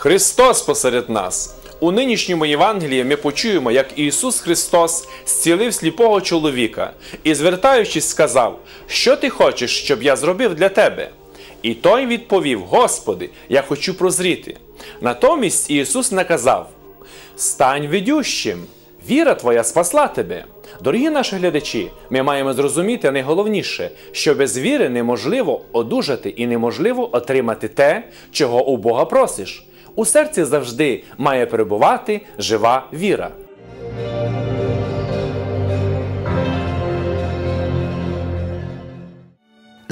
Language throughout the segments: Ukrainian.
Христос посеред нас. У нинішньому Євангелії ми почуємо, як Ісус Христос зцілив сліпого чоловіка і, звертаючись, сказав: Що ти хочеш, щоб я зробив для тебе? І той відповів: Господи, я хочу прозріти. Натомість Ісус наказав: Стань видющим, віра твоя спасла тебе. Дорогі наші глядачі, ми маємо зрозуміти найголовніше, що без віри неможливо одужати і неможливо отримати те, чого у Бога просиш. У серці завжди має перебувати жива віра.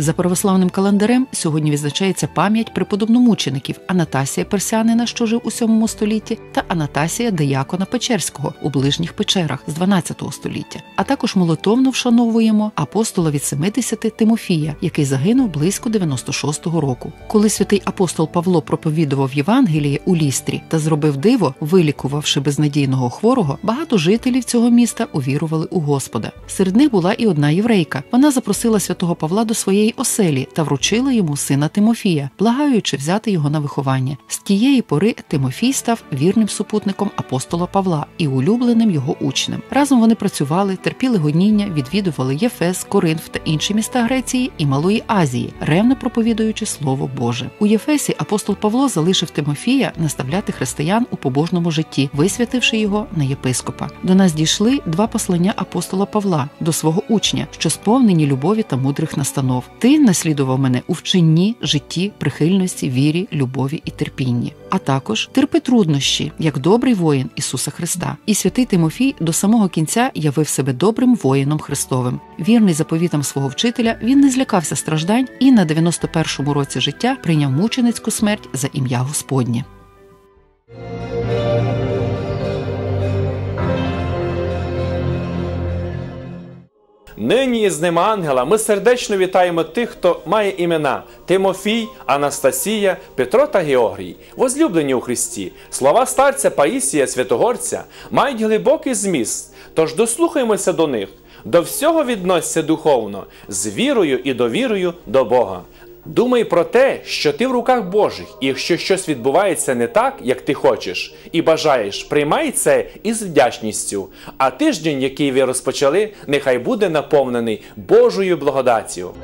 За православним календарем сьогодні відзначається пам'ять преподобномучеників Анатасія Персянина, що жив у 7 столітті, та Анатасія Деякона Печерського у ближніх печерах з 12 століття. А також молитовно вшановуємо апостола від 70 Тимофія, який загинув близько 96-го року. Коли святий апостол Павло проповідував Євангеліє у лістрі та зробив диво, вилікувавши безнадійного хворого, багато жителів цього міста увірували у Господа. Серед них була і одна єврейка. Вона запросила святого Павла до своєї оселі та вручила йому сина Тимофія, благаючи взяти його на виховання. З тієї пори Тимофій став вірним супутником апостола Павла і улюбленим його учнем. Разом вони працювали, терпіли гоніння, відвідували Єфес, Коринф та інші міста Греції і Малої Азії, ревно проповідуючи Слово Боже. У Єфесі апостол Павло залишив Тимофія наставляти християн у побожному житті, висвятивши його на єпископа. До нас дійшли два послання апостола Павла до свого учня, що сповнені любові та мудрих настанов. Ти наслідував мене у вченні, житті, прихильності, вірі, любові і терпінні. А також терпи труднощі, як добрий воїн Ісуса Христа. І святий Тимофій до самого кінця явив себе добрим воїном Христовим. Вірний заповітам свого вчителя, він не злякався страждань і на 91-му році життя прийняв мученицьку смерть за ім'я Господнє. Нині із ними ангела ми сердечно вітаємо тих, хто має імена Тимофій, Анастасія, Петро та Георгій, возлюблені у Христі. Слова старця Паїсія Святогорця мають глибокий зміст, тож дослухаємося до них. До всього відносься духовно, з вірою і довірою до Бога. Думай про те, що ти в руках Божих, і якщо щось відбувається не так, як ти хочеш, і бажаєш, приймай це із вдячністю. А тиждень, який ви розпочали, нехай буде наповнений Божою благодаттю.